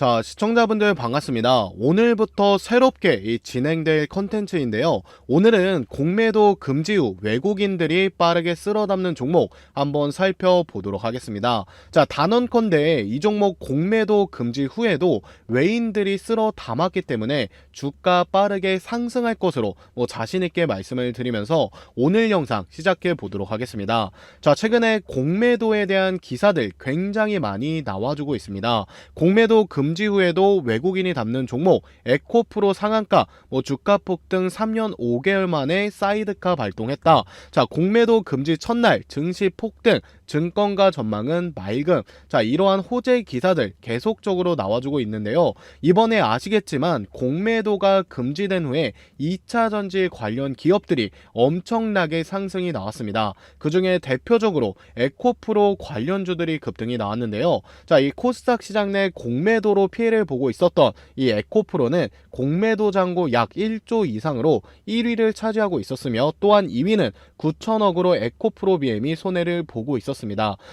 자, 시청자분들 반갑습니다. 오늘부터 새롭게 이 진행될 컨텐츠인데요. 오늘은 공매도 금지 후 외국인들이 빠르게 쓸어 담는 종목 한번 살펴보도록 하겠습니다. 자, 단언컨대 이 종목 공매도 금지 후에도 외인들이 쓸어 담았기 때문에 주가 빠르게 상승할 것으로 뭐 자신있게 말씀을 드리면서 오늘 영상 시작해 보도록 하겠습니다. 자, 최근에 공매도에 대한 기사들 굉장히 많이 나와주고 있습니다. 공매도 금지 후에도 외국인이 담는 종목 에코프로 상한가 뭐 주가 폭등 3년 5개월 만에 사이드카 발동했다. 자 공매도 금지 첫날 증시 폭등 증권가 전망은 맑음. 자 이러한 호재 기사들 계속적으로 나와주고 있는데요. 이번에 아시겠지만 공매도가 금지된 후에 2차 전지 관련 기업들이 엄청나게 상승이 나왔습니다. 그 중에 대표적으로 에코프로 관련주들이 급등이 나왔는데요. 자, 이 코스닥 시장 내 공매도로 피해를 보고 있었던 이 에코프로는 공매도 잔고 약 1조 이상으로 1위를 차지하고 있었으며 또한 2위는 9천억으로 에코프로 BM이 손해를 보고 있었습니다.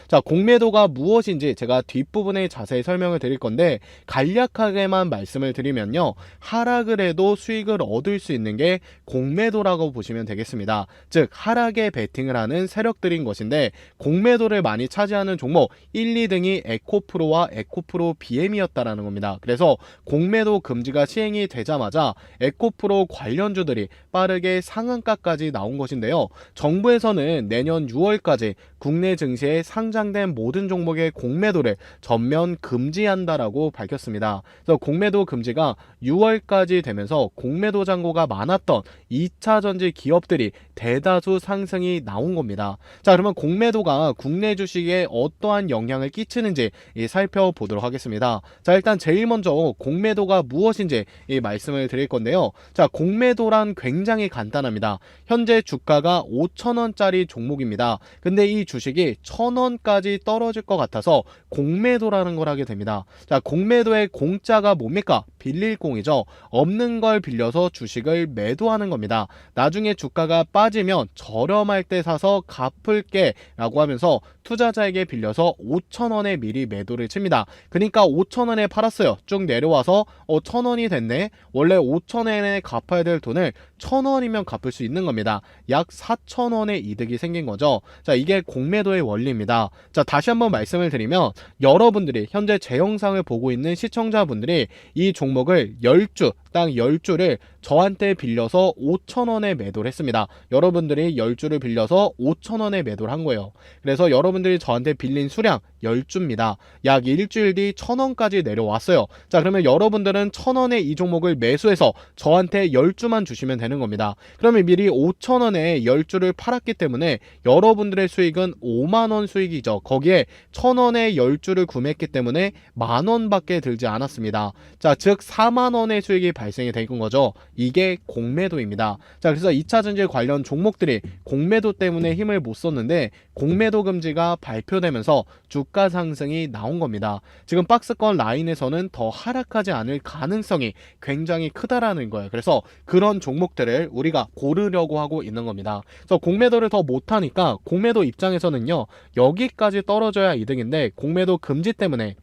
자, 공매도가 무엇인지 제가 뒷부분에 자세히 설명을 드릴 건데 간략하게만 말씀을 드리면요. 하락을 해도 수익을 얻을 수 있는 게 공매도라고 보시면 되겠습니다. 즉, 하락에 베팅을 하는 세력들인 것인데 공매도를 많이 차지하는 종목 1, 2등이 에코프로와 에코프로 BM이었다라는 겁니다. 그래서 공매도 금지가 시행이 되자마자 에코프로 관련주들이 빠르게 상한가까지 나온 것인데요. 정부에서는 내년 6월까지 국내 증시에 상장된 모든 종목의 공매도를 전면 금지한다라고 밝혔습니다. 그래서 공매도 금지가 6월까지 되면서 공매도 잔고가 많았던 2차 전지 기업들이 대다수 상승이 나온 겁니다. 자, 그러면 공매도가 국내 주식에 어떠한 영향을 끼치는지 이 살펴보도록 하겠습니다. 자, 일단 제일 먼저 공매도가 무엇인지 이 말씀을 드릴 건데요. 자, 공매도란 굉장히 간단합니다. 현재 주가가 5천원짜리 종목입니다. 근데 이 주식이 1,000원까지 떨어질 것 같아서 공매도라는 걸 하게 됩니다. 자, 공매도의 공짜가 뭡니까? 빌릴 공이죠. 없는 걸 빌려서 주식을 매도하는 겁니다. 나중에 주가가 빠지면 저렴할 때 사서 갚을게 라고 하면서 투자자에게 빌려서 5천원에 미리 매도를 칩니다. 그러니까 5천원에 팔았어요. 쭉 내려와서 어, 1,000원이 됐네. 원래 5천원에 갚아야 될 돈을 1,000원이면 갚을 수 있는 겁니다. 약 4천원의 이득이 생긴 거죠. 자, 이게 공매도의 원리입니다. 자, 다시 한번 말씀을 드리면 여러분들이 현재 제 영상을 보고 있는 시청자분들이 이 종 목을 10주, 딱 10주를 저한테 빌려서 5천원에 매도를 했습니다. 여러분들이 10주를 빌려서 5천원에 매도를 한 거예요. 그래서 여러분들이 저한테 빌린 수량 10주입니다. 약 일주일 뒤 1000원까지 내려왔어요. 자, 그러면 여러분들은 1000원에 이 종목을 매수해서 저한테 10주만 주시면 되는 겁니다. 그러면 미리 5천원에 10주를 팔았기 때문에 여러분들의 수익은 5만원 수익이죠. 거기에 1000원에 10주를 구매했기 때문에 만원밖에 들지 않았습니다. 자, 즉 4만원의 수익이 발 생이 된 거죠. 이게 공매도입니다. 자, 그래서 2차 전지 관련 종목들이 공매도 때문에 힘을 못 썼는데 공매도 금지가 발표되면서 주가 상승이 나온 겁니다. 지금 박스권 라인에서는 더 하락하지 않을 가능성이 굉장히 크다라는 거예요. 그래서 그런 종목들을 우리가 고르려고 하고 있는 겁니다. 그래서 공매도를 더 못하니까 공매도 입장에서는요, 여기까지 떨어져야 이득인데 공매도 금지 때문에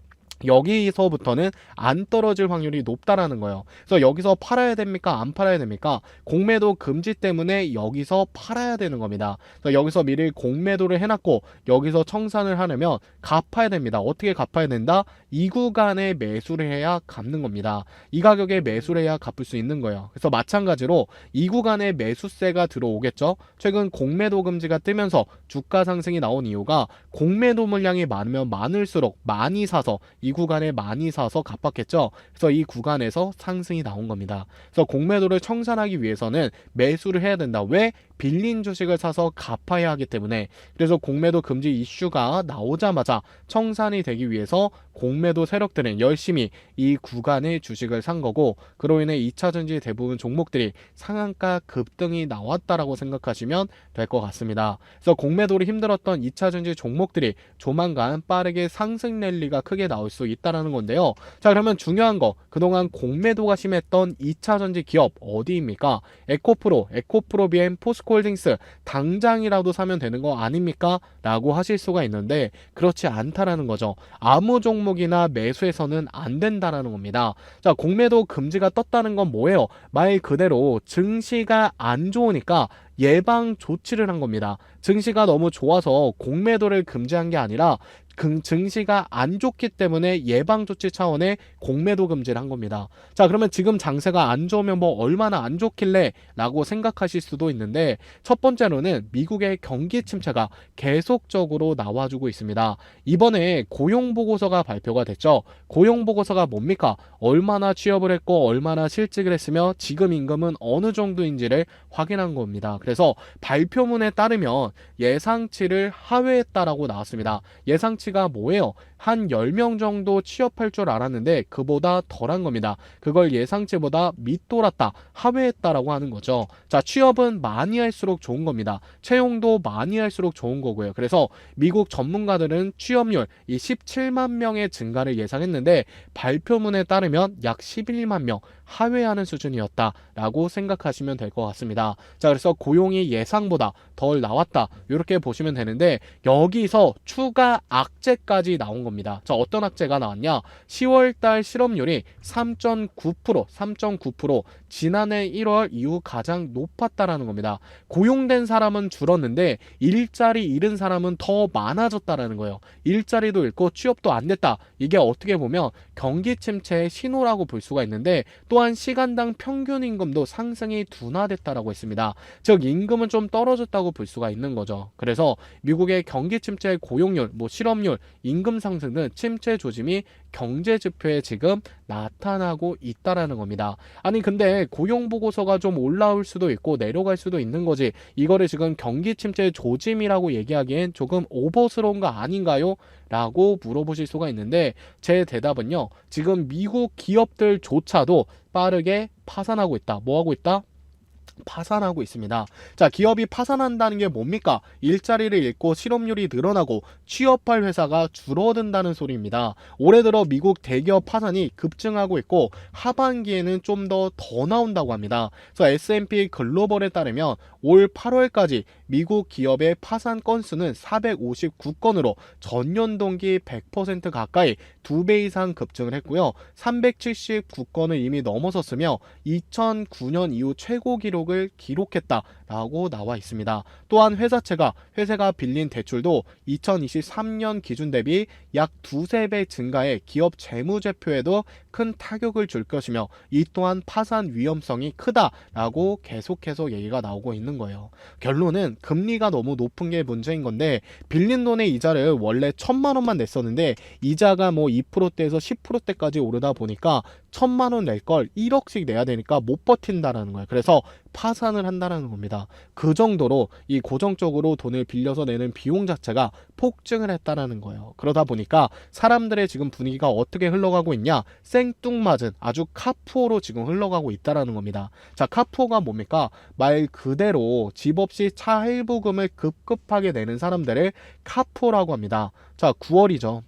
여기서부터는 안 떨어질 확률이 높다라는 거예요. 그래서 여기서 팔아야 됩니까? 안 팔아야 됩니까? 공매도 금지 때문에 여기서 팔아야 되는 겁니다. 그래서 여기서 미리 공매도를 해놨고 여기서 청산을 하려면 갚아야 됩니다. 어떻게 갚아야 된다? 이 구간에 매수를 해야 갚는 겁니다. 이 가격에 매수를 해야 갚을 수 있는 거예요. 그래서 마찬가지로 이 구간에 매수세가 들어오겠죠. 최근 공매도 금지가 뜨면서 주가 상승이 나온 이유가 공매도 물량이 많으면 많을수록 많이 사서 이 구간에 많이 사서 갚았겠죠. 그래서 이 구간에서 상승이 나온 겁니다. 그래서 공매도를 청산하기 위해서는 매수를 해야 된다. 왜? 빌린 주식을 사서 갚아야 하기 때문에 그래서 공매도 금지 이슈가 나오자마자 청산이 되기 위해서 공매도 세력들은 열심히 이 구간의 주식을 산 거고 그로 인해 2차 전지 대부분 종목들이 상한가 급등이 나왔다라고 생각하시면 될 것 같습니다. 그래서 공매도로 힘들었던 2차 전지 종목들이 조만간 빠르게 상승 랠리가 크게 나올 수 있다라는 건데요. 자 그러면 중요한 거 그동안 공매도가 심했던 2차 전지 기업 어디입니까? 에코프로, 에코프로 BM, 포스 포스코홀딩스 당장이라도 사면 되는 거 아닙니까? 라고 하실 수가 있는데 그렇지 않다라는 거죠. 아무 종목이나 매수해서는 안 된다라는 겁니다. 자, 공매도 금지가 떴다는 건 뭐예요? 말 그대로 증시가 안 좋으니까 예방 조치를 한 겁니다. 증시가 너무 좋아서 공매도를 금지한 게 아니라 금- 증시가 안 좋기 때문에 예방 조치 차원의 공매도 금지를 한 겁니다. 자, 그러면 지금 장세가 안 좋으면 뭐 얼마나 안 좋길래 라고 생각하실 수도 있는데 첫 번째로는 미국의 경기 침체가 계속적으로 나와주고 있습니다. 이번에 고용 보고서가 발표가 됐죠. 고용 보고서가 뭡니까? 얼마나 취업을 했고 얼마나 실직을 했으며 지금 임금은 어느 정도인지를 확인한 겁니다. 그래서 발표문에 따르면 예상치를 하회했다라고 나왔습니다. 예상치 가 뭐예요? 한 10명 정도 취업할 줄 알았는데 그보다 덜한 겁니다. 그걸 예상치보다 밑돌았다, 하회했다라고 하는 거죠. 자, 취업은 많이 할수록 좋은 겁니다. 채용도 많이 할수록 좋은 거고요. 그래서 미국 전문가들은 취업률 이 17만 명의 증가를 예상했는데 발표문에 따르면 약 11만 명 하회하는 수준이었다라고 생각하시면 될 것 같습니다. 자, 그래서 고용이 예상보다 덜 나왔다. 이렇게 보시면 되는데 여기서 추가 악 재까지 나온 겁니다. 자, 어떤 악재가 나왔냐? 10월 달 실업률이 3.9%, 3.9% 지난해 1월 이후 가장 높았다라는 겁니다. 고용된 사람은 줄었는데 일자리 잃은 사람은 더 많아졌다라는 거예요. 일자리도 잃고 취업도 안 됐다. 이게 어떻게 보면 경기 침체의 신호라고 볼 수가 있는데 또한 시간당 평균 임금도 상승이 둔화됐다라고 했습니다. 즉 임금은 좀 떨어졌다고 볼 수가 있는 거죠. 그래서 미국의 경기 침체 고용률, 뭐 실업률, 임금 상승 등 침체 조짐이 경제 지표에 지금 나타나고 있다라는 겁니다. 아니 근데 고용 보고서가 좀 올라올 수도 있고 내려갈 수도 있는 거지. 이거를 지금 경기 침체 조짐이라고 얘기하기엔 조금 오버스러운 거 아닌가요? 라고 물어보실 수가 있는데 제 대답은요. 지금 미국 기업들조차도 빠르게 파산하고 있다. 뭐 하고 있다? 파산하고 있습니다. 자, 기업이 파산한다는 게 뭡니까? 일자리를 잃고 실업률이 늘어나고 취업할 회사가 줄어든다는 소리입니다. 올해 들어 미국 대기업 파산이 급증하고 있고 하반기에는 좀 더더 나온다고 합니다. 그래서 S&P 글로벌에 따르면 올 8월까지 미국 기업의 파산 건수는 459건으로 전년 동기 100% 가까이 두배 이상 급증을 했고요. 379건을 이미 넘어섰으며 2009년 이후 최고 기록을 기록했다 라고 나와 있습니다. 또한 회사채가 회사가 빌린 대출도 2023년 기준 대비 약 두세 배 증가해 기업 재무제표에도 큰 타격을 줄 것이며 이 또한 파산 위험성이 크다라고 계속해서 얘기가 나오고 있는 거예요. 결론은 금리가 너무 높은 게 문제인 건데 빌린 돈의 이자를 원래 천만 원만 냈었는데 이자가 뭐 2%대에서 10%대까지 오르다 보니까 천만 원 낼 걸 1억씩 내야 되니까 못 버틴다라는 거예요. 그래서 파산을 한다라는 겁니다. 그 정도로 이 고정적으로 돈을 빌려서 내는 비용 자체가 폭증을 했다라는 거예요. 그러다 보니까 사람들의 지금 분위기가 어떻게 흘러가고 있냐? 생뚱맞은 아주 카푸어로 지금 흘러가고 있다라는 겁니다. 자, 카푸어가 뭡니까? 말 그대로 집 없이 차 할부금을 급급하게 내는 사람들을 카푸어라고 합니다. 자, 9월이죠.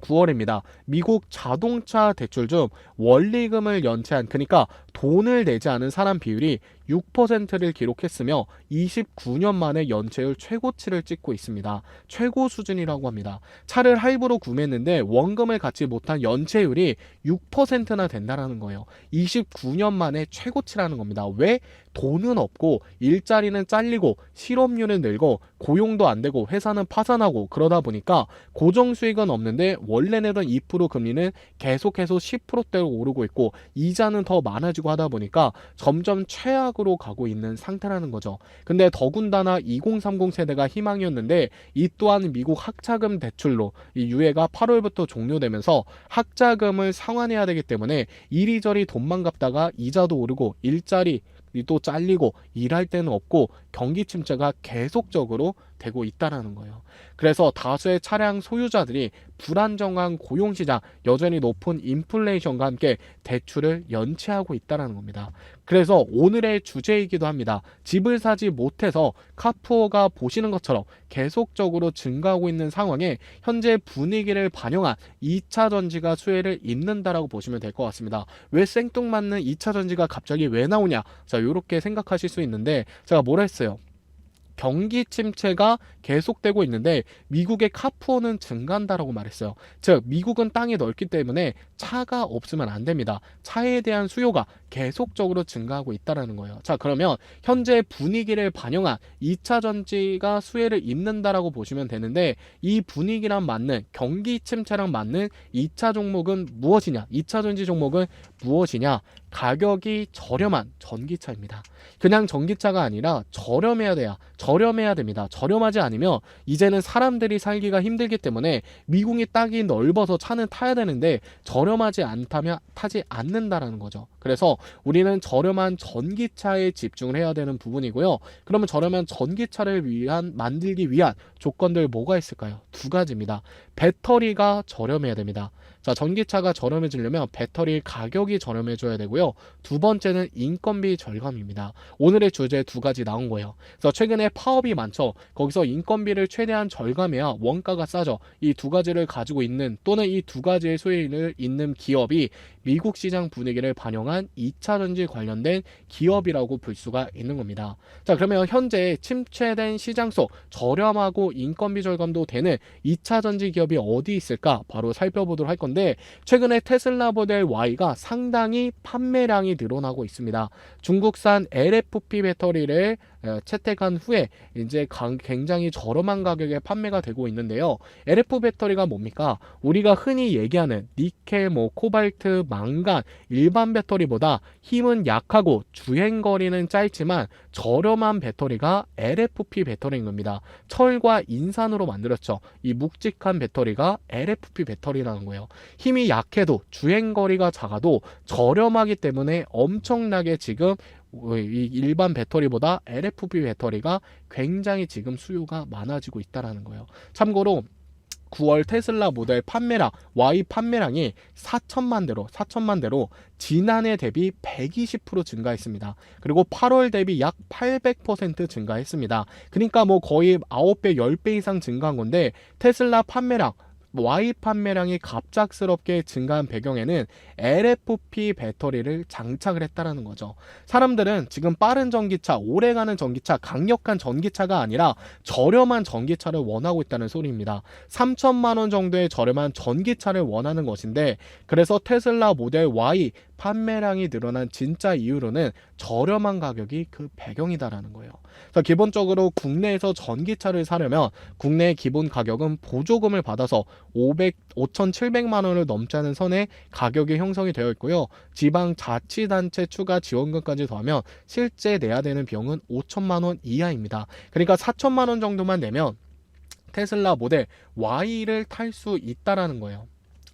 9월입니다. 미국 자동차 대출 중 원리금을 연체한 그러니까 돈을 내지 않은 사람 비율이 6%를 기록했으며 29년 만에 연체율 최고치를 찍고 있습니다. 최고 수준이라고 합니다. 차를 할부로 구매했는데 원금을 갖지 못한 연체율이 6%나 된다라는 거예요. 29년 만에 최고치라는 겁니다. 왜? 돈은 없고 일자리는 잘리고 실업률은 늘고 고용도 안 되고 회사는 파산하고 그러다 보니까 고정 수익은 없는데 원래 내던 2% 금리는 계속해서 10%대로 오르고 있고 이자는 더 많아지고 하다 보니까 점점 최악 으로 가고 있는 상태라는 거죠. 근데 더군다나 2030 세대가 희망이었는데 이 또한 미국 학자금 대출로 이 유예가 8월부터 종료되면서 학자금을 상환해야 되기 때문에 이리저리 돈만 갚다가 이자도 오르고 일자리 또 잘리고 일할 때는 없고 경기 침체가 계속적으로 되고 있다라는 거예요. 그래서 다수의 차량 소유자들이 불안정한 고용시장, 여전히 높은 인플레이션과 함께 대출을 연체하고 있다는 겁니다. 그래서 오늘의 주제이기도 합니다. 집을 사지 못해서 카푸어가 보시는 것처럼 계속적으로 증가하고 있는 상황에 현재 분위기를 반영한 2차 전지가 수혜를 입는다라고 보시면 될 것 같습니다. 왜 생뚱맞는 2차 전지가 갑자기 왜 나오냐? 자, 이렇게 생각하실 수 있는데 제가 뭐라 했어요? 경기 침체가 계속되고 있는데 미국의 카푸어는 증가한다라고 말했어요. 즉 미국은 땅이 넓기 때문에 차가 없으면 안 됩니다. 차에 대한 수요가 계속적으로 증가하고 있다라는 거예요. 자 그러면 현재 분위기를 반영한 2차 전지가 수혜를 입는다라고 보시면 되는데 이 분위기랑 맞는 경기 침체랑 맞는 2차 종목은 무엇이냐? 2차 전지 종목은 무엇이냐? 가격이 저렴한 전기차입니다. 그냥 전기차가 아니라 저렴해야 돼야 저렴해야 됩니다. 저렴하지 않으면 이제는 사람들이 살기가 힘들기 때문에 미국이 땅이 넓어서 차는 타야 되는데 저렴하지 않다면 타지 않는다라는 거죠. 그래서 우리는 저렴한 전기차에 집중을 해야 되는 부분이고요. 그러면 저렴한 전기차를 위한 만들기 위한 조건들 뭐가 있을까요? 두 가지입니다. 배터리가 저렴해야 됩니다. 자, 전기차가 저렴해지려면 배터리 가격이 저렴해져야 되고요. 두 번째는 인건비 절감입니다. 오늘의 주제 두 가지 나온 거예요. 그래서 최근에 파업이 많죠. 거기서 인건비를 최대한 절감해야 원가가 싸죠. 이 두 가지를 가지고 있는 또는 이 두 가지의 수혜를 잇는 기업이 미국 시장 분위기를 반영한 2차 전지 관련된 기업이라고 볼 수가 있는 겁니다. 자, 그러면 현재 침체된 시장 속 저렴하고 인건비 절감도 되는 2차 전지 기업이 어디 있을까? 바로 살펴보도록 할 건데 최근에 테슬라 모델 Y가 상당히 판매량이 늘어나고 있습니다. 중국산 LFP 배터리를 어, 채택한 후에 이제 강- 굉장히 저렴한 가격에 판매가 되고 있는데요. LF 배터리가 뭡니까? 우리가 흔히 얘기하는 니켈, 뭐 코발트, 망간 일반 배터리보다 힘은 약하고 주행 거리는 짧지만 저렴한 배터리가 LFP 배터리인 겁니다. 철과 인산으로 만들었죠. 이 묵직한 배터리가 LFP 배터리라는 거예요. 힘이 약해도 주행 거리가 작아도 저렴하기 때문에 엄청나게 지금 이 일반 배터리보다 LFP 배터리가 굉장히 지금 수요가 많아지고 있다라는 거예요. 참고로 9월 테슬라 모델 판매량 Y 판매량이 4천만 대로 4천만 대로 지난해 대비 120% 증가했습니다. 그리고 8월 대비 약 800% 증가했습니다. 그러니까 뭐 거의 9배, 10배 이상 증가한 건데 테슬라 판매량 Y 판매량이 갑작스럽게 증가한 배경에는 LFP 배터리를 장착을 했다라는 거죠. 사람들은 지금 빠른 전기차, 오래가는 전기차, 강력한 전기차가 아니라 저렴한 전기차를 원하고 있다는 소리입니다. 3천만 원 정도의 저렴한 전기차를 원하는 것인데 그래서 테슬라 모델 Y 판매량이 늘어난 진짜 이유로는 저렴한 가격이 그 배경이다라는 거예요. 그래서 기본적으로 국내에서 전기차를 사려면 국내 기본 가격은 보조금을 받아서 500, 5,700만 원을 넘지 않은 선에 가격이 형성이 되어 있고요. 지방 자치단체 추가 지원금까지 더하면 실제 내야 되는 비용은 5천만 원 이하입니다. 그러니까 4천만 원 정도만 내면 테슬라 모델 Y를 탈 수 있다라는 거예요.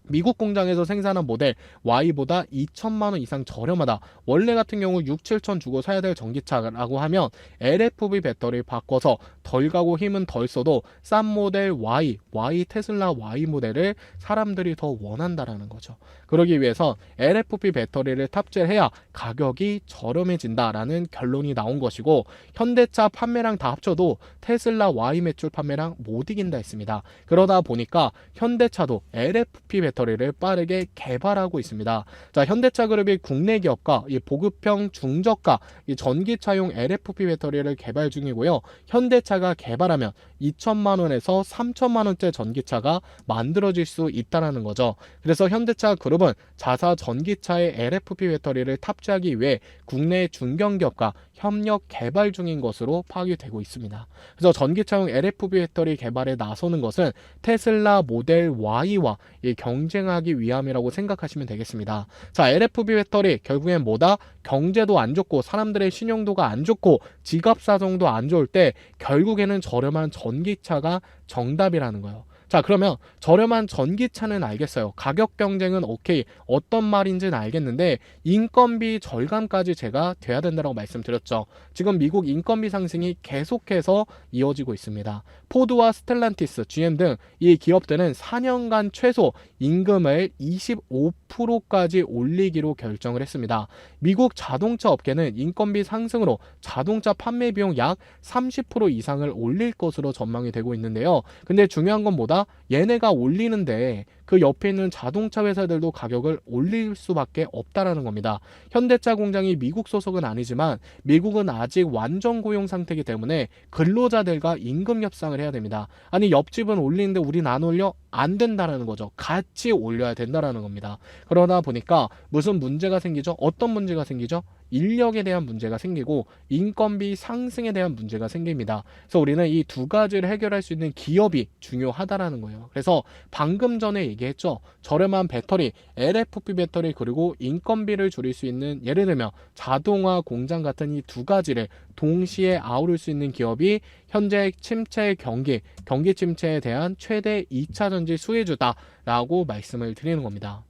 미국 공장에서 생산한 모델 Y보다 2천만 원 이상 저렴하다. 원래 같은 경우 6, 7천 주고 사야 될 전기차라고 하면 LFP 배터리 바꿔서 덜 가고 힘은 덜 써도 싼 모델 Y, Y 테슬라 Y 모델을 사람들이 더 원한다라는 거죠. 그러기 위해서 LFP 배터리를 탑재해야 가격이 저렴해진다라는 결론이 나온 것이고 현대차 판매량 다 합쳐도 테슬라 Y 매출 판매량 못 이긴다 했습니다. 그러다 보니까 현대차도 LFP 배터리 를 빠르게 개발하고 있습니다. 자, 현대차 그룹이 국내 기업과 이 보급형 중저가 이 전기차용 LFP 배터리를 개발 중이고요. 현대차가 개발하면 2천만 원에서 3천만 원대 전기차가 만들어질 수 있다라는 거죠. 그래서 현대차 그룹은 자사 전기차의 LFP 배터리를 탑재하기 위해 국내 중견 기업과 협력 개발 중인 것으로 파악이 되고 있습니다. 그래서 전기차용 LFP 배터리 개발에 나서는 것은 테슬라 모델 Y와 이 경쟁하기 위함이라고 생각하시면 되겠습니다. 자, LFP 배터리 결국엔 뭐다? 경제도 안 좋고 사람들의 신용도가 안 좋고 지갑 사정도 안 좋을 때 결국에는 저렴한 전기차가 정답이라는 거예요. 자, 그러면 저렴한 전기차는 알겠어요. 가격 경쟁은 오케이. 어떤 말인지는 알겠는데 인건비 절감까지 제가 돼야 된다고 말씀드렸죠. 지금 미국 인건비 상승이 계속해서 이어지고 있습니다. 포드와 스텔란티스, GM 등 이 기업들은 4년간 최소 임금을 25%까지 올리기로 결정을 했습니다. 미국 자동차 업계는 인건비 상승으로 자동차 판매 비용 약 30% 이상을 올릴 것으로 전망이 되고 있는데요. 근데 중요한 건 뭐다? 얘네가 올리는데 그 옆에 있는 자동차 회사들도 가격을 올릴 수밖에 없다라는 겁니다. 현대차 공장이 미국 소속은 아니지만 미국은 아직 완전 고용 상태이기 때문에 근로자들과 임금 협상을 해야 됩니다. 아니 옆집은 올리는데 우린 안 올려? 안 된다라는 거죠. 같이 올려야 된다라는 겁니다. 그러다 보니까 무슨 문제가 생기죠? 어떤 문제가 생기죠? 인력에 대한 문제가 생기고 인건비 상승에 대한 문제가 생깁니다. 그래서 우리는 이 두 가지를 해결할 수 있는 기업이 중요하다라는 거예요. 그래서 방금 전에 얘기했죠. 저렴한 배터리, LFP 배터리 그리고 인건비를 줄일 수 있는 예를 들면 자동화 공장 같은 이 두 가지를 동시에 아우를 수 있는 기업이 현재 침체 경기, 경기 침체에 대한 최대 2차 전지 수혜주다라고 말씀을 드리는 겁니다.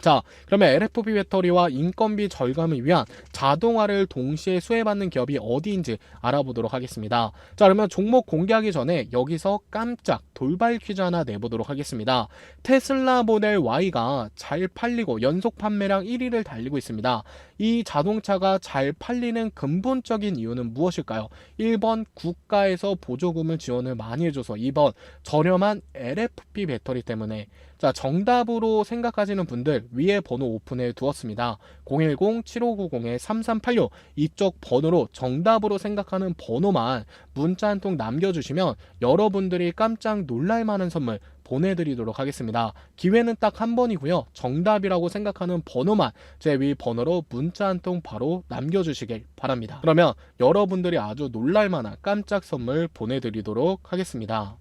자, 그러면 LFP 배터리와 인건비 절감을 위한 자동화를 동시에 수혜받는 기업이 어디인지 알아보도록 하겠습니다. 자, 그러면 종목 공개하기 전에 여기서 깜짝 돌발 퀴즈 하나 내보도록 하겠습니다. 테슬라 모델 Y가 잘 팔리고 연속 판매량 1위를 달리고 있습니다. 이 자동차가 잘 팔리는 근본적인 이유는 무엇일까요? 1번 국가에서 보조금을 지원을 많이 해줘서 2번 저렴한 LFP 배터리 때문에 자 정답으로 생각하시는 분들 위에 번호 오픈해 두었습니다. 010-7590-3386 이쪽 번호로 정답으로 생각하는 번호만 문자 한 통 남겨주시면 여러분들이 깜짝 놀랄 만한 선물 보내드리도록 하겠습니다. 기회는 딱 한 번이고요. 정답이라고 생각하는 번호만 제 위 번호로 문자 한 통 바로 남겨주시길 바랍니다. 그러면 여러분들이 아주 놀랄 만한 깜짝 선물 보내드리도록 하겠습니다.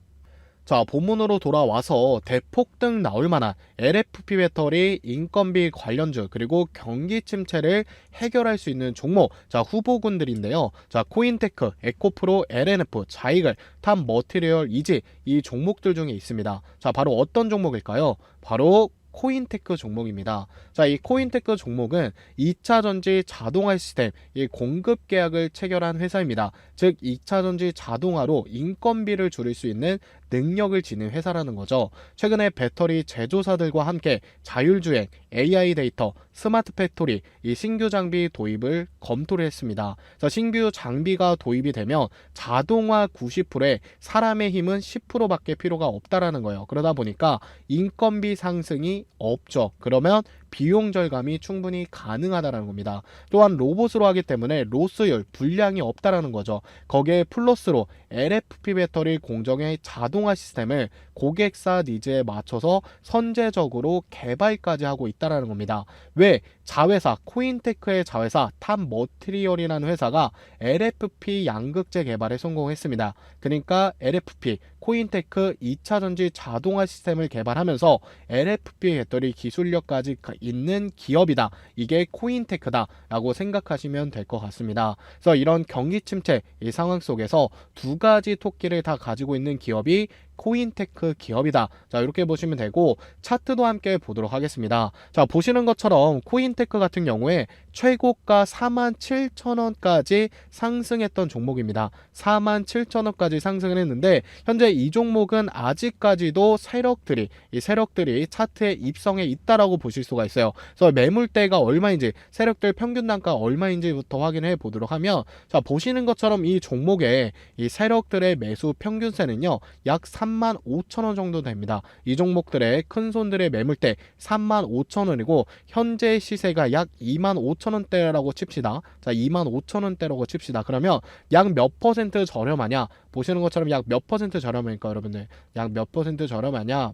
자, 본문으로 돌아와서 대폭등 나올 만한 LFP 배터리 인건비 관련주 그리고 경기 침체를 해결할 수 있는 종목 자 후보군들인데요. 자 코인테크, 에코프로, LNF, 자이글, 탑 머티리얼, 이지 이 종목들 중에 있습니다. 자 바로 어떤 종목일까요? 바로 코인테크 종목입니다. 자, 이 코인테크 종목은 2차 전지 자동화 시스템, 이 공급 계약을 체결한 회사입니다. 즉, 2차 전지 자동화로 인건비를 줄일 수 있는 능력을 지닌 회사라는 거죠. 최근에 배터리 제조사들과 함께 자율주행, AI 데이터, 스마트 팩토리, 이 신규 장비 도입을 검토를 했습니다. 자, 신규 장비가 도입이 되면 자동화 90%에 사람의 힘은 10%밖에 필요가 없다라는 거예요. 그러다 보니까 인건비 상승이 없죠. 그러면 비용 절감이 충분히 가능하다라는 겁니다. 또한 로봇으로 하기 때문에 로스율, 불량이 없다라는 거죠. 거기에 플러스로 LFP 배터리 공정의 자동화 시스템을 고객사 니즈에 맞춰서 선제적으로 개발까지 하고 있다라는 겁니다. 왜 자회사 코인테크의 자회사 탑 머티리얼이라는 회사가 LFP 양극재 개발에 성공했습니다. 그러니까 LFP 코인테크 2차 전지 자동화 시스템을 개발하면서 LFP 배터리 기술력까지 있는 기업이다. 이게 코인테크다라고 생각하시면 될 것 같습니다. 그래서 이런 경기 침체 이 상황 속에서 두 가지 토끼를 다 가지고 있는 기업이 코인테크 기업이다. 자, 이렇게 보시면 되고 차트도 함께 보도록 하겠습니다. 자, 보시는 것처럼 코인테크 같은 경우에 최고가 47,000원까지 상승했던 종목입니다. 47,000원까지 상승을 했는데 현재 이 종목은 아직까지도 세력들이 이 세력들이 차트에 입성해 있다라고 보실 수가 있어요. 그래서 매물대가 얼마인지 세력들 평균 단가 얼마인지부터 확인해 보도록 하면 자, 보시는 것처럼 이 종목의 이 세력들의 매수 평균세는요. 약3 만 5천 원 정도 됩니다. 이 종목들의 큰 손들의 매물대 3만 5천 원이고 현재 시세가 약 2만 5천 원대라고 칩시다. 자, 2만 5천 원대라고 칩시다. 그러면 약 몇 퍼센트 저렴하냐? 보시는 것처럼 약 몇 퍼센트 저렴하니까 여러분들 약 몇 퍼센트 저렴하냐?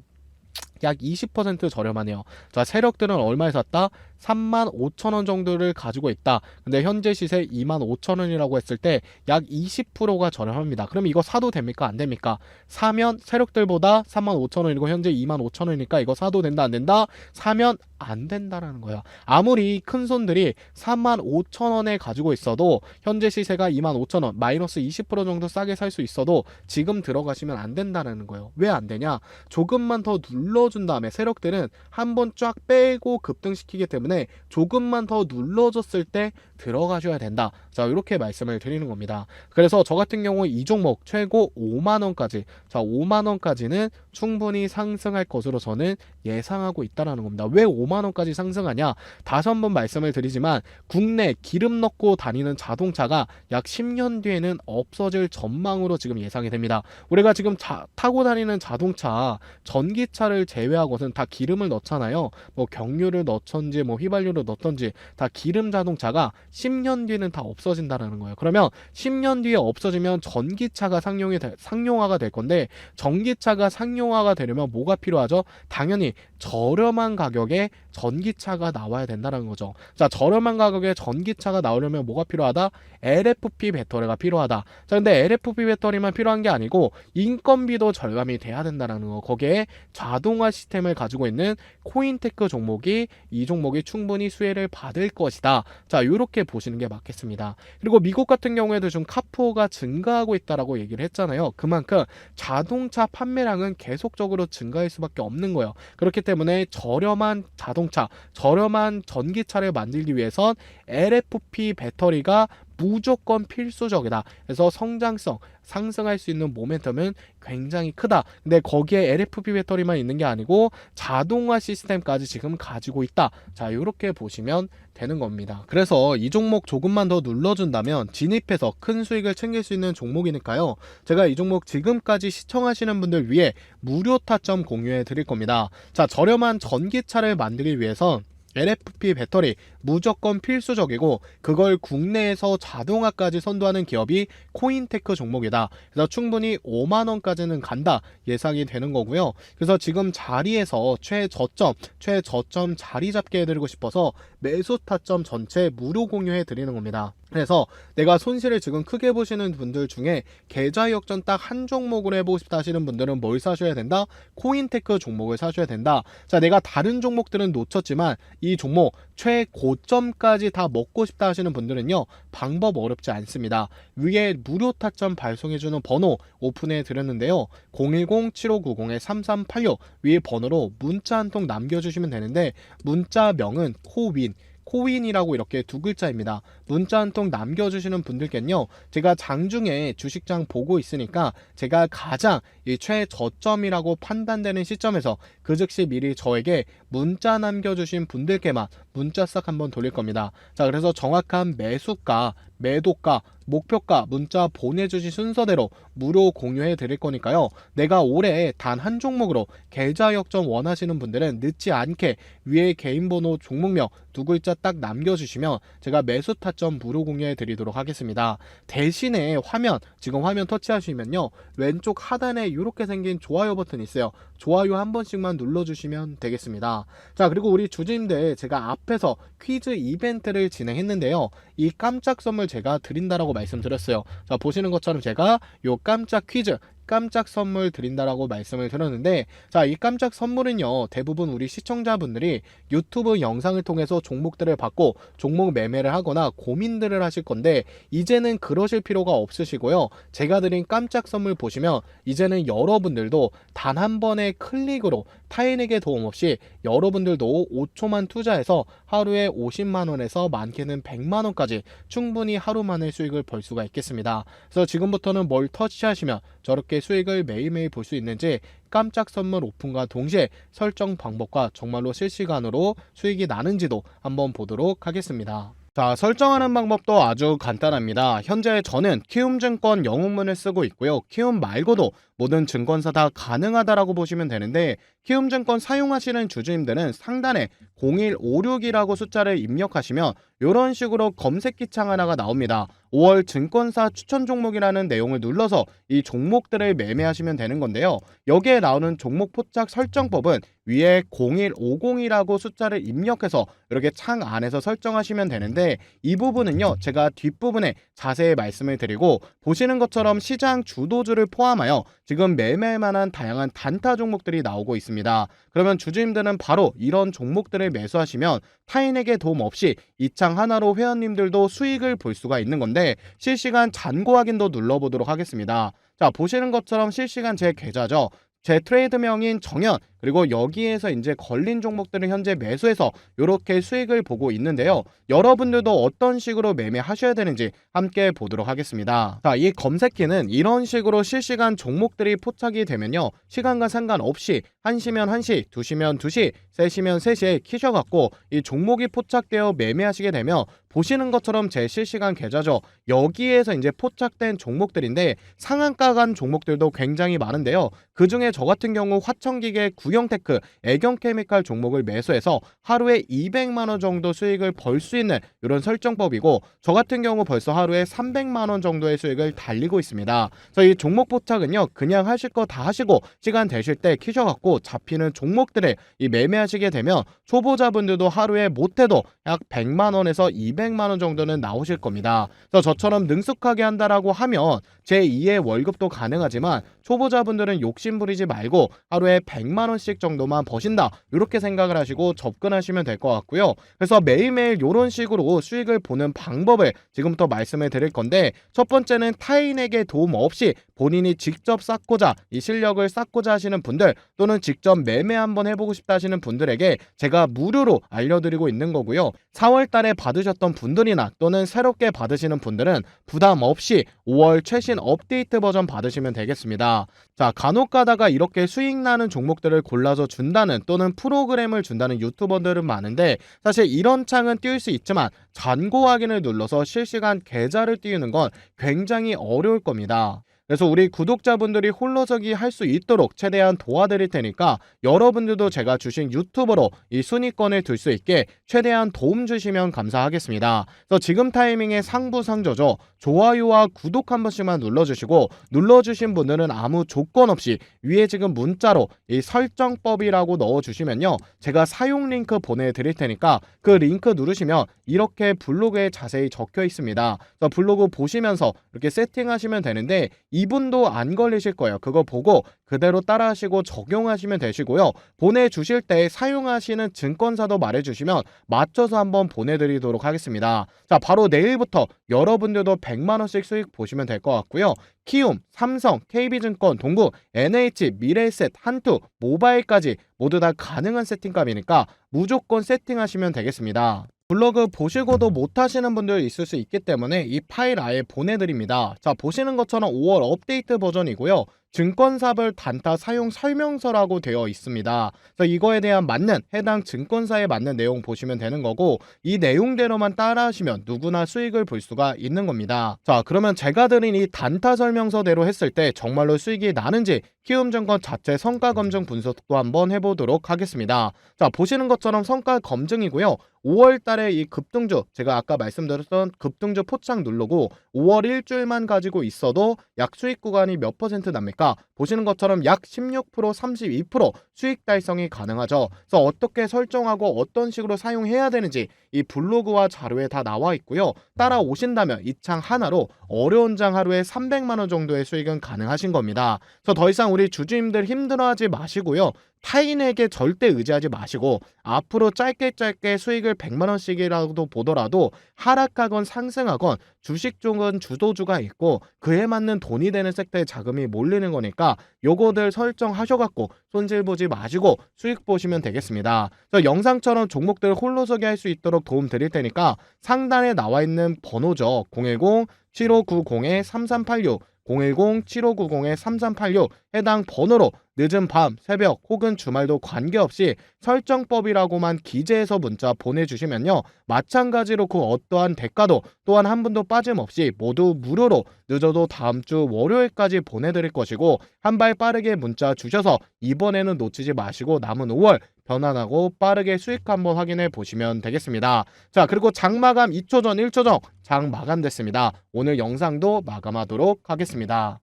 약 20% 저렴하네요. 자, 세력들은 얼마에 샀다? 3만 5천 원 정도를 가지고 있다. 근데 현재 시세 2만 5천 원이라고 했을 때 약 20%가 저렴합니다. 그럼 이거 사도 됩니까? 안 됩니까? 사면 세력들보다 3만 5천 원이고 현재 2만 5천 원이니까 이거 사도 된다 안 된다? 사면 안 된다라는 거야. 아무리 큰 손들이 3만 5천 원에 가지고 있어도 현재 시세가 2만 5천 원 마이너스 20% 정도 싸게 살 수 있어도 지금 들어가시면 안 된다라는 거예요. 왜 안 되냐? 조금만 더 눌러 준 다음에 세력들은 한번 쫙 빼고 급등시키기 때문에 조금만 더 눌러줬을 때 들어가셔야 된다. 자, 이렇게 말씀을 드리는 겁니다. 그래서 저 같은 경우 이 종목 최고 5만 원까지 자, 5만 원까지는 충분히 상승할 것으로 저는 예상하고 있다라는 겁니다. 왜 5만 원까지 상승하냐? 다시 한번 말씀을 드리지만 국내 기름 넣고 다니는 자동차가 약 10년 뒤에는 없어질 전망으로 지금 예상이 됩니다. 우리가 지금 자, 타고 다니는 자동차 전기차를 제외하고는 다 기름을 넣잖아요. 뭐 경유를 넣던지 뭐 휘발유를 넣던지 다 기름 자동차가 10년 뒤는 다 없어진다라는 거예요. 그러면 10년 뒤에 없어지면 전기차가 상용이 되- 상용화가 될 건데 전기차가 상용화가 되려면 뭐가 필요하죠? 당연히 저렴한 가격에 전기차가 나와야 된다는 거죠. 자, 저렴한 가격에 전기차가 나오려면 뭐가 필요하다? LFP 배터리가 필요하다. 자, 근데 LFP 배터리만 필요한 게 아니고 인건비도 절감이 돼야 된다는 거. 거기에 자동화 시스템을 가지고 있는 코인테크 종목이 이 종목이 충분히 수혜를 받을 것이다. 자, 이렇게 보시는 게 맞겠습니다. 그리고 미국 같은 경우에도 좀 카푸어가 증가하고 있다라고 얘기를 했잖아요. 그만큼 자동차 판매량은 계속적으로 증가할 수밖에 없는 거예요. 그렇기 때문에 저렴한 자동차, 저렴한 전기차를 만들기 위해선 LFP 배터리가 무조건 필수적이다. 그래서 성장성, 상승할 수 있는 모멘텀은 굉장히 크다. 근데 거기에 LFP 배터리만 있는 게 아니고 자동화 시스템까지 지금 가지고 있다. 자, 이렇게 보시면 되는 겁니다. 그래서 이 종목 조금만 더 눌러준다면 진입해서 큰 수익을 챙길 수 있는 종목이니까요. 제가 이 종목 지금까지 시청하시는 분들 위해 무료 타점 공유해 드릴 겁니다. 자, 저렴한 전기차를 만들기 위해선 LFP 배터리 무조건 필수적이고 그걸 국내에서 자동화까지 선도하는 기업이 코인테크 종목이다. 그래서 충분히 5만 원까지는 간다 예상이 되는 거고요. 그래서 지금 자리에서 최저점, 최저점 자리 잡게 해드리고 싶어서 매수 타점 전체 무료 공유해 드리는 겁니다. 그래서 내가 손실을 지금 크게 보시는 분들 중에 계좌 역전 딱 한 종목으로 해보고 싶다 하시는 분들은 뭘 사셔야 된다? 코인테크 종목을 사셔야 된다. 자, 내가 다른 종목들은 놓쳤지만 이 종목 최고 점까지 다 먹고 싶다 하시는 분들은요, 방법 어렵지 않습니다. 위에 무료 타점 발송해주는 번호 오픈해 드렸는데요. 010-7590-3386 위에 번호로 문자 한 통 남겨주시면 되는데, 문자명은 코윈, 코윈이라고 이렇게 두 글자입니다. 문자 한 통 남겨주시는 분들께는요, 제가 장중에 주식장 보고 있으니까 제가 가장 이 최저점이라고 판단되는 시점에서 그 즉시 미리 저에게 문자 남겨주신 분들께만 문자 싹 한번 돌릴 겁니다. 자, 그래서 정확한 매수가, 매도가, 목표가 문자 보내주신 순서대로 무료 공유해 드릴 거니까요. 내가 올해 단 한 종목으로 계좌 역전 원하시는 분들은 늦지 않게 위에 개인 번호 종목명 두 글자 딱 남겨주시면 제가 매수 타점 무료 공유해 드리도록 하겠습니다. 대신에 화면, 지금 화면 터치하시면요. 왼쪽 하단에 이렇게 생긴 좋아요 버튼 있어요. 좋아요 한 번씩만 눌러주시면 되겠습니다. 자, 그리고 우리 주주님들 제가 앞에서 퀴즈 이벤트를 진행했는데요. 이 깜짝 선물 제가 드린다라고 말씀드렸어요. 자, 보시는 것처럼 제가 요 깜짝 퀴즈 깜짝 선물 드린다라고 말씀을 드렸는데 자, 이 깜짝 선물은요. 대부분 우리 시청자분들이 유튜브 영상을 통해서 종목들을 받고 종목 매매를 하거나 고민들을 하실 건데 이제는 그러실 필요가 없으시고요. 제가 드린 깜짝 선물 보시면 이제는 여러분들도 단 한 번의 클릭으로 타인에게 도움 없이 여러분들도 5초만 투자해서 하루에 50만 원에서 많게는 100만 원까지 충분히 하루 만에 수익을 벌 수가 있겠습니다. 그래서 지금부터는 뭘 터치하시면 저렇게 수익을 매일매일 볼 수 있는지 깜짝 선물 오픈과 동시에 설정 방법과 정말로 실시간으로 수익이 나는지도 한번 보도록 하겠습니다. 자, 설정하는 방법도 아주 간단합니다. 현재 저는 키움증권 영웅문을 쓰고 있고요. 키움 말고도 모든 증권사 다 가능하다라고 보시면 되는데 키움증권 사용하시는 주주님들은 상단에 0156이라고 숫자를 입력하시면 이런 식으로 검색기 창 하나가 나옵니다. 5월 증권사 추천 종목이라는 내용을 눌러서 이 종목들을 매매하시면 되는 건데요. 여기에 나오는 종목 포착 설정법은 위에 0150이라고 숫자를 입력해서 이렇게 창 안에서 설정하시면 되는데 이 부분은요 제가 뒷부분에 자세히 말씀을 드리고 보시는 것처럼 시장 주도주를 포함하여 지금 매매할 만한 다양한 단타 종목들이 나오고 있습니다. 그러면 주주님들은 바로 이런 종목들을 매수하시면 타인에게 도움 없이 이창 하나로 회원님들도 수익을 볼 수가 있는 건데 실시간 잔고 확인도 눌러보도록 하겠습니다. 자 보시는 것처럼 실시간 제 계좌죠. 제 트레이드명인 정현 그리고 여기에서 이제 걸린 종목들을 현재 매수해서 이렇게 수익을 보고 있는데요. 여러분들도 어떤 식으로 매매하셔야 되는지 함께 보도록 하겠습니다. 자, 이 검색기는 이런 식으로 실시간 종목들이 포착이 되면요. 시간과 상관없이 1시면 1시, 2시면 2시, 3시면 3시에 키셔갖고 이 종목이 포착되어 매매하시게 되면 보시는 것처럼 제 실시간 계좌죠. 여기에서 이제 포착된 종목들인데 상한가 간 종목들도 굉장히 많은데요. 그 중에 저 같은 경우 화천기계 구경테크, 애경케미칼 종목을 매수해서 하루에 200만 원 정도 수익을 벌 수 있는 이런 설정법이고 저 같은 경우 벌써 하루에 300만 원 정도의 수익을 달리고 있습니다. 저희 종목 포착은요. 그냥 하실 거 다 하시고 시간 되실 때 키셔갖고 잡히는 종목들을 이 매매하시게 되면 초보자분들도 하루에 못해도 약 100만 원에서 200만 원 정도는 나오실 겁니다. 그래서 저처럼 능숙하게 한다라고 하면 제 2의 월급도 가능하지만 초보자분들은 욕심 부리지 말고 하루에 100만 원씩 정도만 버신다. 이렇게 생각을 하시고 접근하시면 될 것 같고요. 그래서 매일매일 이런 식으로 수익을 보는 방법을 지금부터 말씀을 드릴 건데 첫 번째는 타인에게 도움 없이 본인이 직접 쌓고자 이 실력을 쌓고자 하시는 분들 또는 직접 매매 한번 해보고 싶다 하시는 분들에게 제가 무료로 알려드리고 있는 거고요. 4월 달에 받으셨던 분들이나 또는 새롭게 받으시는 분들은 부담 없이 5월 최신 업데이트 버전 받으시면 되겠습니다. 자, 간혹 가다가 이렇게 수익 나는 종목들을 골라서 준다는 또는 프로그램을 준다는 유튜버들은 많은데 사실 이런 창은 띄울 수 있지만 잔고 확인을 눌러서 실시간 계좌를 띄우는 건 굉장히 어려울 겁니다. 그래서 우리 구독자분들이 홀로서기 할 수 있도록 최대한 도와드릴 테니까 여러분들도 제가 주신 유튜버로 이 순위권을 들수 있게 최대한 도움 주시면 감사하겠습니다. 그래서 지금 타이밍에 상부상조죠. 좋아요와 구독 한 번씩만 눌러주시고 눌러주신 분들은 아무 조건 없이 위에 지금 문자로 이 설정법이라고 넣어주시면요. 제가 사용 링크 보내드릴 테니까 그 링크 누르시면 이렇게 블로그에 자세히 적혀 있습니다. 블로그 보시면서 이렇게 세팅하시면 되는데 이분도 안 걸리실 거예요. 그거 보고 그대로 따라하시고 적용하시면 되시고요. 보내주실 때 사용하시는 증권사도 말해주시면 맞춰서 한번 보내드리도록 하겠습니다. 자, 바로 내일부터 여러분들도 100만원씩 수익 보시면 될 것 같고요. 키움, 삼성, KB증권, 동구, NH, 미래에셋, 한투, 모바일까지 모두 다 가능한 세팅값이니까 무조건 세팅하시면 되겠습니다. 블로그 보시고도 못하시는 분들 있을 수 있기 때문에 이 파일 아예 보내드립니다. 자 보시는 것처럼 5월 업데이트 버전이고요. 증권사별 단타 사용 설명서라고 되어 있습니다. 그래서 이거에 대한 맞는 해당 증권사에 맞는 내용 보시면 되는 거고 이 내용대로만 따라하시면 누구나 수익을 볼 수가 있는 겁니다. 자 그러면 제가 드린 이 단타 설명서대로 했을 때 정말로 수익이 나는지 키움증권 자체 성과 검증 분석도 한번 해보도록 하겠습니다. 자 보시는 것처럼 성과 검증이고요. 5월 달에 이 급등주 제가 아까 말씀드렸던 급등주 포착 누르고 5월 일주일만 가지고 있어도 약 수익 구간이 몇 퍼센트 납니까? 보시는 것처럼 약 16% 32% 수익 달성이 가능하죠. 그래서 어떻게 설정하고 어떤 식으로 사용해야 되는지 이 블로그와 자료에 다 나와 있고요. 따라오신다면 이 창 하나로 어려운 장 하루에 300만 원 정도의 수익은 가능하신 겁니다. 그래서 더 이상 우리 주주님들 힘들어하지 마시고요. 타인에게 절대 의지하지 마시고 앞으로 짧게 짧게 수익을 100만 원씩이라도 보더라도 하락하건 상승하건 주식 쪽은 주도주가 있고 그에 맞는 돈이 되는 섹터에 자금이 몰리는 거니까 요거들 설정하셔갖고 손실 보지 마시고 수익 보시면 되겠습니다. 그래서 영상처럼 종목들 홀로서기 할수 있도록 도움 드릴 테니까 상단에 나와 있는 번호죠. 010 7590-3386 010-7590-3386 해당 번호로 늦은 밤, 새벽 혹은 주말도 관계없이 설정법이라고만 기재해서 문자 보내주시면요. 마찬가지로 그 어떠한 대가도 또한 한 분도 빠짐없이 모두 무료로 늦어도 다음 주 월요일까지 보내드릴 것이고 한 발 빠르게 문자 주셔서 이번에는 놓치지 마시고 남은 5월 편안하고 빠르게 수익 한번 확인해 보시면 되겠습니다. 자 그리고 장 마감 2초 전 1초 전 장 마감됐습니다. 오늘 영상도 마감하도록 하겠습니다.